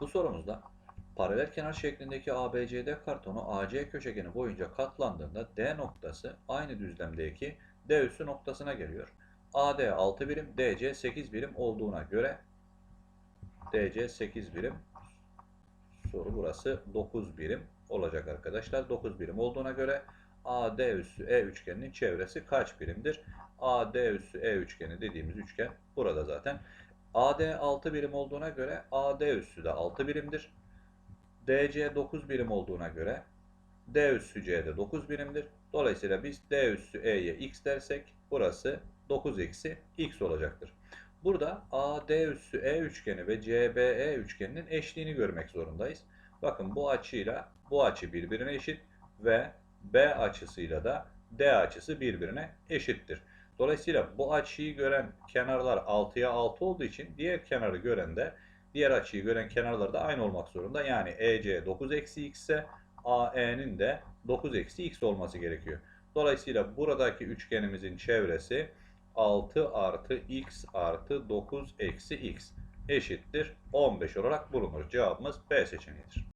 Bu sorumuzda paralel kenar şeklindeki ABCD kartonu AC köşegeni boyunca katlandığında D noktası aynı düzlemdeki D üssü noktasına geliyor. AD 6 birim, DC 8 birim olduğuna göre DC 8 birim soru burası 9 birim olacak arkadaşlar. 9 birim olduğuna göre AD üssü E üçgeninin çevresi kaç birimdir? AD üssü E üçgeni dediğimiz üçgen burada zaten. AD 6 birim olduğuna göre AD üssü de 6 birimdir. DC 9 birim olduğuna göre D üssü C'de 9 birimdir. Dolayısıyla biz D üssü E'ye x dersek burası 9 eksi x olacaktır. Burada AD üssü E üçgeni ve CBE üçgeninin eşliğini görmek zorundayız. Bakın bu açıyla bu açı birbirine eşit ve B açısıyla da D açısı birbirine eşittir. Dolayısıyla bu açıyı gören kenarlar 6'ya 6 olduğu için diğer kenarı gören de diğer açıyı gören kenarlar da aynı olmak zorunda. Yani EC 9 eksi x ise AE'nin de 9 eksi x olması gerekiyor. Dolayısıyla buradaki üçgenimizin çevresi 6 artı x artı 9 eksi x eşittir 15 olarak bulunur. Cevabımız B seçeneğidir.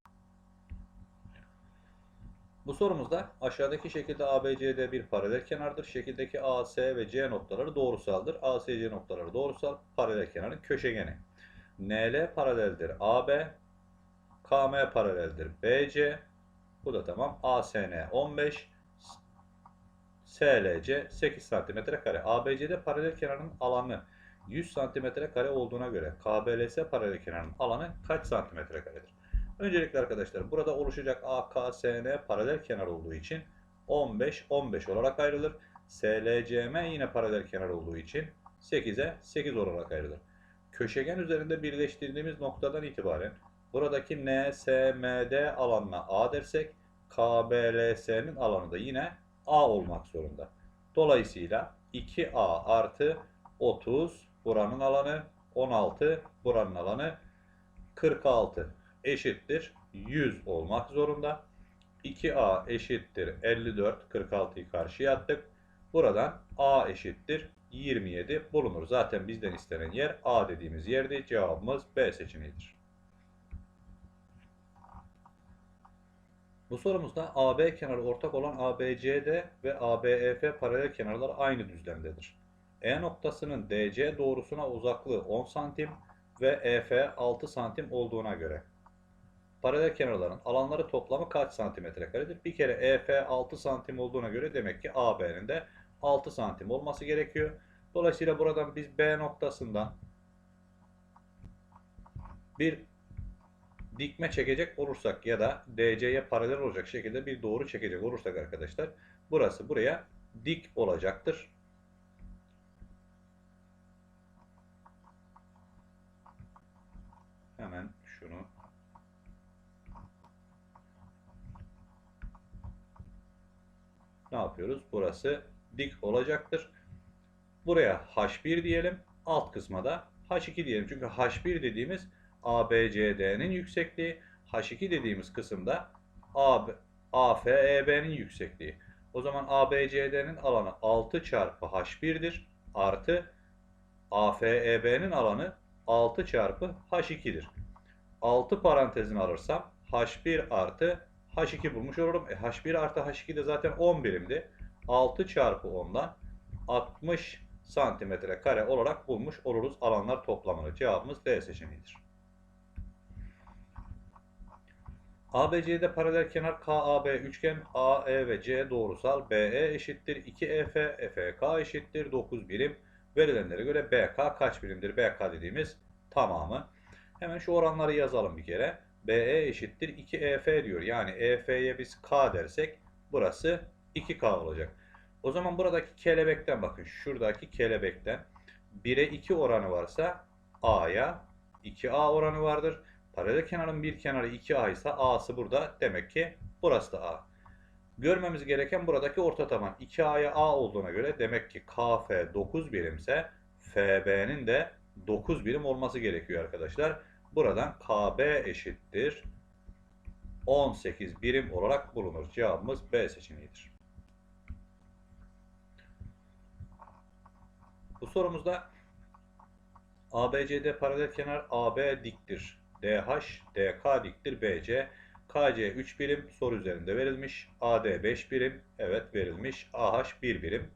Bu sorumuzda aşağıdaki şekilde ABCD bir paralel kenardır. Şekildeki AC ve C noktaları doğrusaldır. AC-C noktaları doğrusal, paralel kenarın köşegeni. NL paraleldir AB, KM paraleldir BC, bu da tamam. ASN 15, SLC 8 cm kare. ABC'de paralel kenarın alanı 100 cm kare olduğuna göre KBLS paralel kenarın alanı kaç santimetre karedir? Öncelikle arkadaşlar burada oluşacak AKSN paralel kenar olduğu için 15 15 olarak ayrılır. SLCM yine paralel kenar olduğu için 8'e 8 olarak ayrılır. Köşegen üzerinde birleştirdiğimiz noktadan itibaren buradaki NSMD alanına A dersek KBLS'nin alanı da yine A olmak zorunda. Dolayısıyla 2A artı 30 buranın alanı 16 buranın alanı 46 eşittir 100 olmak zorunda. 2A eşittir 54 46'yı karşıya attık. Buradan A eşittir 27 bulunur. Zaten bizden istenen yer A dediğimiz yerde cevabımız B seçeneğidir. Bu sorumuzda AB kenarı ortak olan ABCD ve ABEF paralel kenarlar aynı düzlemdedir. E noktasının DC doğrusuna uzaklığı 10 cm ve EF 6 cm olduğuna göre paralel kenarların alanları toplamı kaç santimetre karedir? Bir kere EF 6 santim olduğuna göre demek ki AB'nin de 6 santim olması gerekiyor. Dolayısıyla buradan biz B noktasından bir dikme çekecek olursak ya da DC'ye paralel olacak şekilde bir doğru çekecek olursak arkadaşlar burası buraya dik olacaktır. Hemen şunu ne yapıyoruz? Burası dik olacaktır. Buraya H1 diyelim. Alt kısma da H2 diyelim. Çünkü H1 dediğimiz ABCD'nin yüksekliği. H2 dediğimiz kısımda AFEB'nin yüksekliği. O zaman ABCD'nin alanı 6 çarpı H1'dir. Artı AFEB'nin alanı 6 çarpı H2'dir. 6 parantezini alırsam H1 artı H2 bulmuş olurum. E, H1 artı H2 de zaten 10 birimdi. 6 çarpı 10'dan 60 santimetre kare olarak bulmuş oluruz alanlar toplamını. Cevabımız D seçeneğidir. ABC'de paralel kenar KAB üçgen AE ve C doğrusal BE eşittir 2EF, EFK eşittir 9 birim. Verilenlere göre BK kaç birimdir? BK dediğimiz tamamı. Hemen şu oranları yazalım bir kere. BE eşittir 2EF diyor. Yani EF'ye biz K dersek burası 2K olacak. O zaman buradaki kelebekten bakın. Şuradaki kelebekten 1'e 2 oranı varsa A'ya 2A oranı vardır. Paralel kenarın bir kenarı 2A ise A'sı burada. Demek ki burası da A. Görmemiz gereken buradaki orta taban. 2A'ya A olduğuna göre demek ki KF 9 birimse FB'nin de 9 birim olması gerekiyor arkadaşlar. Buradan KB eşittir 18 birim olarak bulunur. Cevabımız B seçeneğidir. Bu sorumuzda ABCD paralel kenar AB diktir. DH, DK diktir BC. KC 3 birim soru üzerinde verilmiş. AD 5 birim evet verilmiş. AH 1 birim.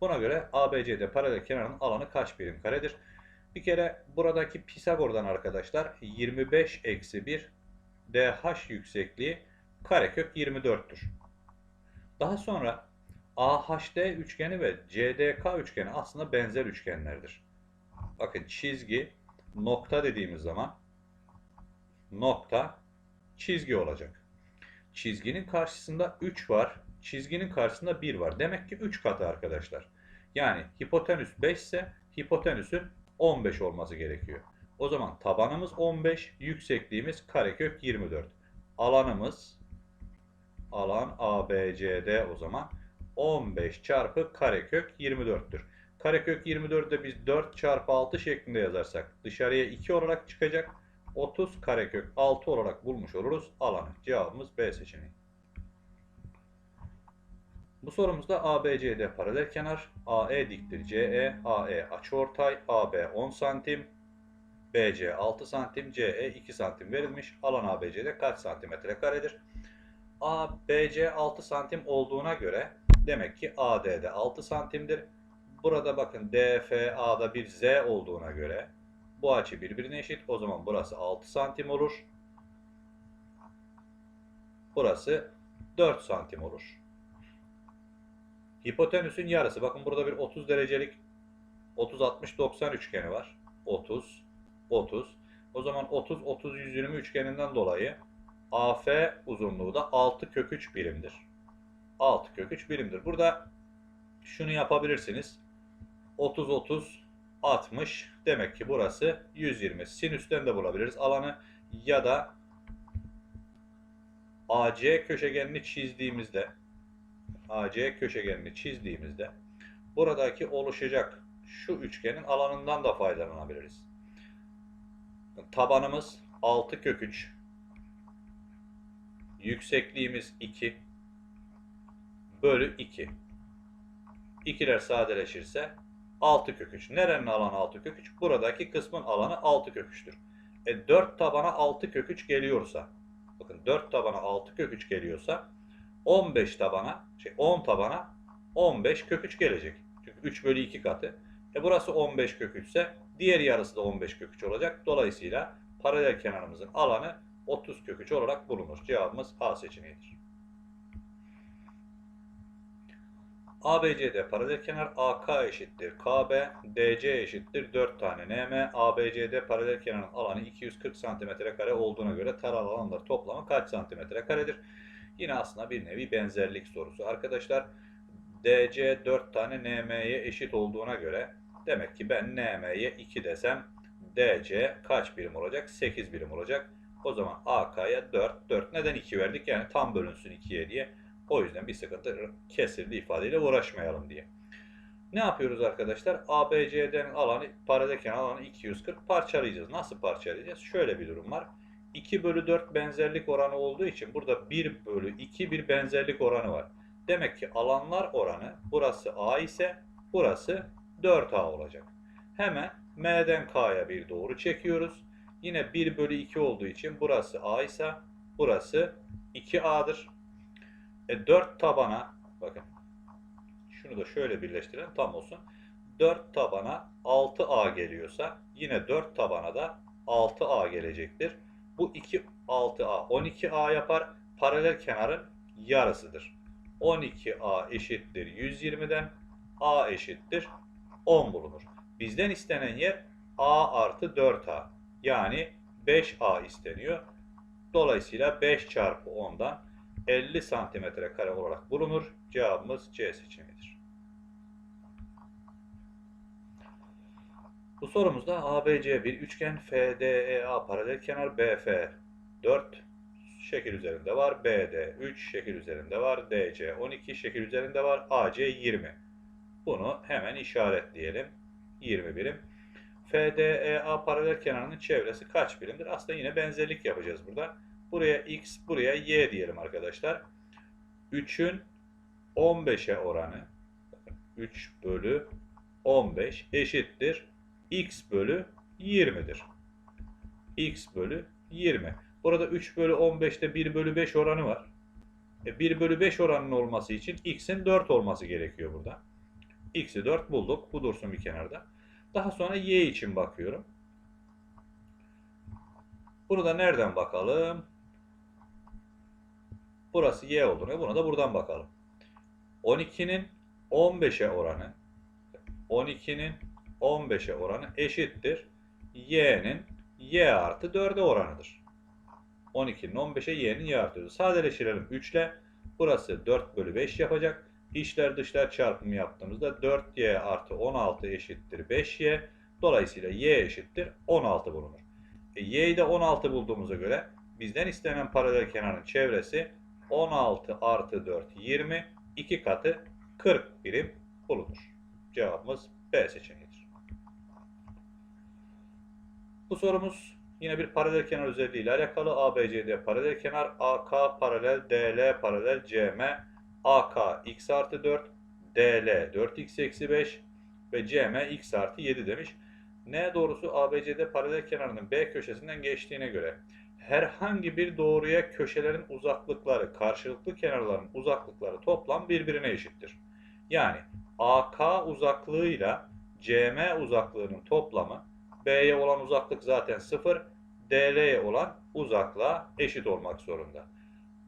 Buna göre ABCD paralel kenarın alanı kaç birim karedir? Bir kere buradaki Pisagor'dan arkadaşlar 25 eksi 1 DH yüksekliği karekök 24'tür. Daha sonra AHD üçgeni ve CDK üçgeni aslında benzer üçgenlerdir. Bakın çizgi nokta dediğimiz zaman nokta çizgi olacak. Çizginin karşısında 3 var. Çizginin karşısında 1 var. Demek ki 3 katı arkadaşlar. Yani hipotenüs 5 ise hipotenüsün 15 olması gerekiyor. O zaman tabanımız 15, yüksekliğimiz karekök 24. Alanımız alan ABCD o zaman 15 çarpı karekök 24'tür. Karekök 24'ü de biz 4 çarpı 6 şeklinde yazarsak dışarıya 2 olarak çıkacak. 30 karekök 6 olarak bulmuş oluruz alanı. Cevabımız B seçeneği. Bu sorumuzda ABCD paralel kenar, AE diktir CE, AE açıortay, AB 10 santim, BC 6 santim, CE 2 santim verilmiş. Alan ABC'de kaç santimetre karedir? ABC 6 santim olduğuna göre demek ki AD'de 6 santimdir. Burada bakın DFA'da bir Z olduğuna göre bu açı birbirine eşit. O zaman burası 6 santim olur. Burası 4 santim olur. Hipotenüsün yarısı. Bakın burada bir 30 derecelik 30 60 90 üçgeni var. 30 30. O zaman 30 30 120 üçgeninden dolayı AF uzunluğu da 6 kök 3 birimdir. 6 kök 3 birimdir. Burada şunu yapabilirsiniz. 30 30 60 demek ki burası 120. Sinüsten de bulabiliriz alanı ya da AC köşegenini çizdiğimizde AC köşegenini çizdiğimizde buradaki oluşacak şu üçgenin alanından da faydalanabiliriz. Tabanımız 6 kök 3. Yüksekliğimiz 2 bölü 2. İkiler sadeleşirse 6 kök 3. Nerenin alanı 6 kök 3? Buradaki kısmın alanı 6 kök 3'tür. E 4 tabana 6 kök 3 geliyorsa bakın 4 tabana 6 kök 3 geliyorsa 15 tabana şey 10 tabana 15 kök 3 gelecek. Çünkü 3 bölü 2 katı. E burası 15 kök 3 ise diğer yarısı da 15 kök 3 olacak. Dolayısıyla paralel kenarımızın alanı 30 kök 3 olarak bulunur. Cevabımız A seçeneğidir. ABCD paralel kenar AK eşittir KB, DC eşittir 4 tane NM, ABCD paralel kenarın alanı 240 cm kare olduğuna göre taralı alanlar toplamı kaç santimetre karedir? Yine aslında bir nevi benzerlik sorusu. Arkadaşlar DC 4 tane NM'ye eşit olduğuna göre demek ki ben NM'ye 2 desem DC kaç birim olacak? 8 birim olacak. O zaman AK'ya 4, 4. Neden 2 verdik? Yani tam bölünsün 2'ye diye. O yüzden bir sıkıntı kesirli ifadeyle uğraşmayalım diye. Ne yapıyoruz arkadaşlar? ABCD'nin alanı, paralel kenar alanı 240 parçalayacağız. Nasıl parçalayacağız? Şöyle bir durum var. 2 bölü 4 benzerlik oranı olduğu için burada 1 bölü 2 bir benzerlik oranı var. Demek ki alanlar oranı burası A ise burası 4A olacak. Hemen M'den K'ya bir doğru çekiyoruz. Yine 1 bölü 2 olduğu için burası A ise burası 2A'dır. E 4 tabana bakın şunu da şöyle birleştirelim tam olsun. 4 tabana 6A geliyorsa yine 4 tabana da 6A gelecektir. Bu 2 6A 12A yapar. Paralel kenarın yarısıdır. 12A eşittir 120'den A eşittir 10 bulunur. Bizden istenen yer A artı 4A. Yani 5A isteniyor. Dolayısıyla 5 çarpı 10'dan 50 santimetre kare olarak bulunur. Cevabımız C seçeneğidir. Bu sorumuzda ABC bir üçgen FDEA paralel kenar BF 4 şekil üzerinde var. BD 3 şekil üzerinde var. DC 12 şekil üzerinde var. AC 20. Bunu hemen işaretleyelim. 20 birim. FDEA paralel kenarının çevresi kaç birimdir? Aslında yine benzerlik yapacağız burada. Buraya x, buraya y diyelim arkadaşlar. 3'ün 15'e oranı 3 bölü 15 eşittir x bölü 20'dir. x bölü 20. Burada 3 bölü 15'te 1 bölü 5 oranı var. E 1 bölü 5 oranının olması için x'in 4 olması gerekiyor burada. x'i 4 bulduk. Bu dursun bir kenarda. Daha sonra y için bakıyorum. Bunu da nereden bakalım? Burası y olduğuna buna da buradan bakalım. 12'nin 15'e oranı 12'nin 15'e oranı eşittir. y'nin y artı 4'e oranıdır. 12'nin 15'e y'nin y artı 4'ü. Sadeleştirelim 3 ile. Burası 4 bölü 5 yapacak. İçler dışlar çarpımı yaptığımızda 4y artı 16 eşittir 5y. Dolayısıyla y eşittir 16 bulunur. E, y'yi de 16 bulduğumuza göre bizden istenen paralel kenarın çevresi 16 artı 4 20. 2 katı 40 birim bulunur. Cevabımız B seçeneğidir. Bu sorumuz yine bir paralel kenar özelliği ile alakalı. ABCD paralel kenar, AK paralel, DL paralel, CM, AK x artı 4, DL 4x eksi 5 ve CM x artı 7 demiş. N doğrusu ABCD paralel kenarının B köşesinden geçtiğine göre herhangi bir doğruya köşelerin uzaklıkları, karşılıklı kenarların uzaklıkları toplam birbirine eşittir. Yani AK uzaklığıyla CM uzaklığının toplamı B'ye olan uzaklık zaten 0, DL'ye olan uzaklığa eşit olmak zorunda.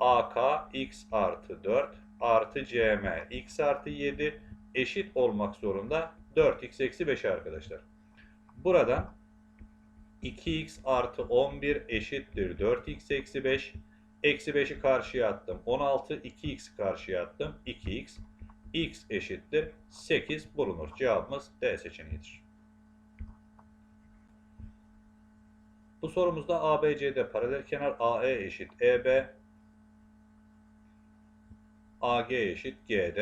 AK x artı 4 artı CM x artı 7 eşit olmak zorunda 4x eksi 5 arkadaşlar. Buradan 2x artı 11 eşittir 4x eksi 5. Eksi 5'i karşıya attım. 16, 2x karşıya attım. 2x. x eşittir 8 bulunur. Cevabımız D seçeneğidir. Bu sorumuzda ABC'de paralel kenar AE eşit EB. AG eşit GD.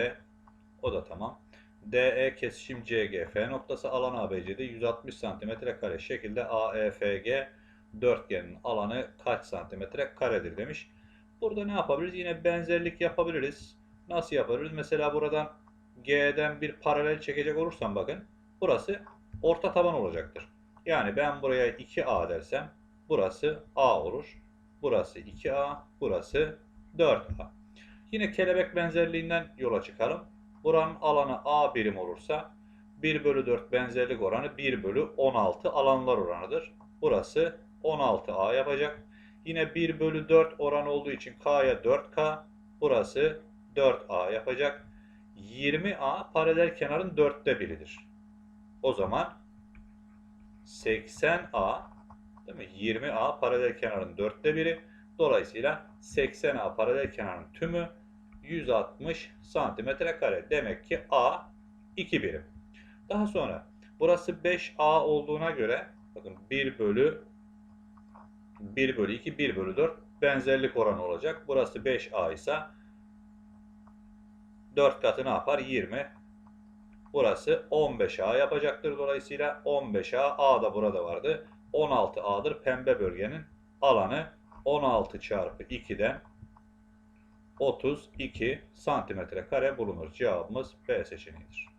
O da tamam. DE kesişim CG F noktası alan ABC'de 160 cm kare şekilde AEFG dörtgenin alanı kaç santimetre karedir demiş. Burada ne yapabiliriz? Yine benzerlik yapabiliriz. Nasıl yapabiliriz? Mesela buradan G'den bir paralel çekecek olursam bakın. Burası orta taban olacaktır. Yani ben buraya 2A dersem burası A olur. Burası 2A, burası 4A. Yine kelebek benzerliğinden yola çıkalım. Buranın alanı A birim olursa 1 bölü 4 benzerlik oranı 1 bölü 16 alanlar oranıdır. Burası 16A yapacak. Yine 1 bölü 4 oran olduğu için K'ya 4K. Burası 4A yapacak. 20A paralel kenarın dörtte biridir. O zaman 80A değil mi? 20A paralel kenarın dörtte biri. Dolayısıyla 80A paralel kenarın tümü 160 santimetre kare. Demek ki A 2 birim. Daha sonra burası 5A olduğuna göre bakın 1 bölü 1 bölü 2 1 bölü 4 benzerlik oranı olacak. Burası 5A ise 4 katı ne yapar? 20. Burası 15A yapacaktır. Dolayısıyla 15A A da burada vardı. 16A'dır pembe bölgenin alanı 16 çarpı 2'den 32 santimetre kare bulunur. Cevabımız B seçeneğidir.